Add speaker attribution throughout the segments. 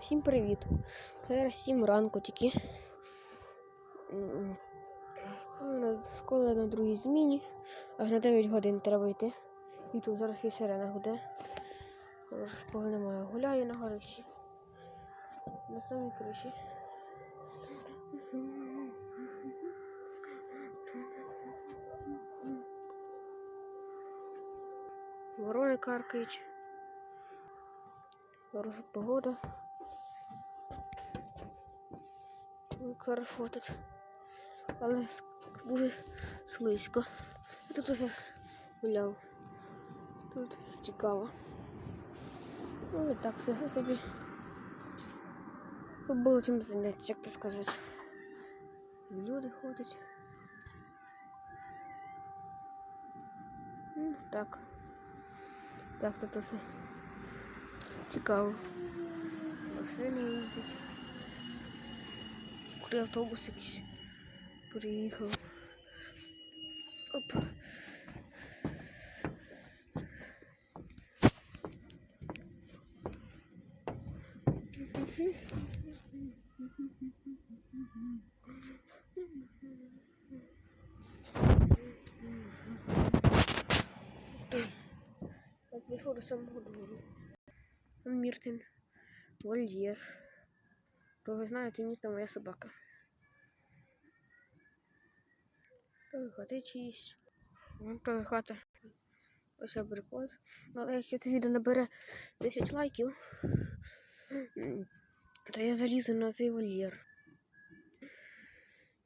Speaker 1: Всім привіт! Зараз 7 ранку тільки. Школа на, другій зміні. Аж на 9 годин треба йти. І тут зараз і сирена гуде. Школи немає. Гуляю на горищі. На самій криші. Ворони каркають. Хороша погода. Ну, Хорошо тут. Але дуже слизько. Я тут уже гуляв. Тут цікаво. Ну і так, все собі. Було чим зайнятися, як то сказати. Люди ходять. Ну, так. Так, тут все. Цікаво. Машини їздять. Куди автобус якийсь приїхав. Оп. Я прийшов до самого двору. Там Міртин. Вольєр. То ви знаєте, місто моя собака. Чиїсь. Вон то хата. Ось абрикос. Але якщо це відео набере 10 лайків, то я залізу на цей вольєр.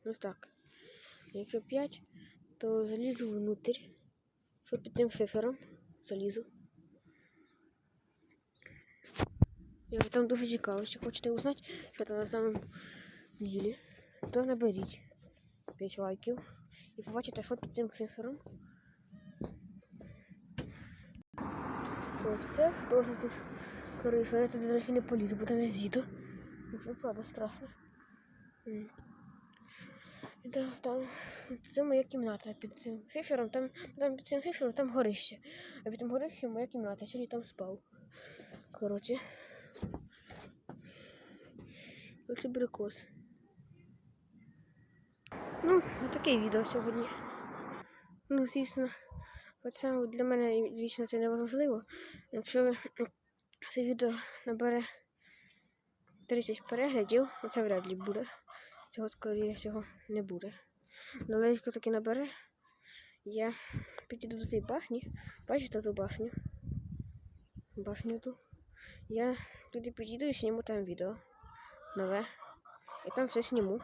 Speaker 1: Ось так. Якщо 5, то залізу внутрь. Що під цим шифером залізу. Я там дуже цікаво. Якщо хочете узнати, що там на самому ділі, то наберіть 5 лайків і побачите, що під цим шифером. От це теж тут криша. Я туди зараз не полізу, бо там я з'їду. Вже правда страшно. Там, це моя кімната під цим шифером, там, там під цим шифером там горище. А під тим горищем моя кімната. Сьогодні там спав. Коротше. Ось абрикос. Ну, таке відео сьогодні. Ну, звісно, оце для мене вічно це не важливо. Якщо це відео набере 30 переглядів, оце вряд ли буде. Цього, скоріше всього, не буде. Але якщо таки набере, я підійду до цієї башні. Бачите ту башню? Башню ту. Я туди підійду і зніму там відео нове. І там все зніму.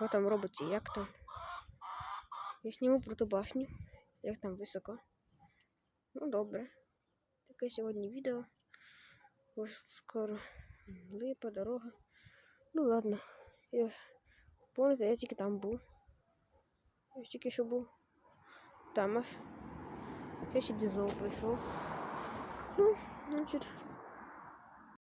Speaker 1: Що там робиться, як там. Я зніму про ту башню, як там високо. Ну, добре. Таке сьогодні відео. Ось скоро липа, дорога. Ну ладно. Я помните, я тільки там був. Я тільки що був. Там аж. Я сюди знову прийшов. Ну, значить.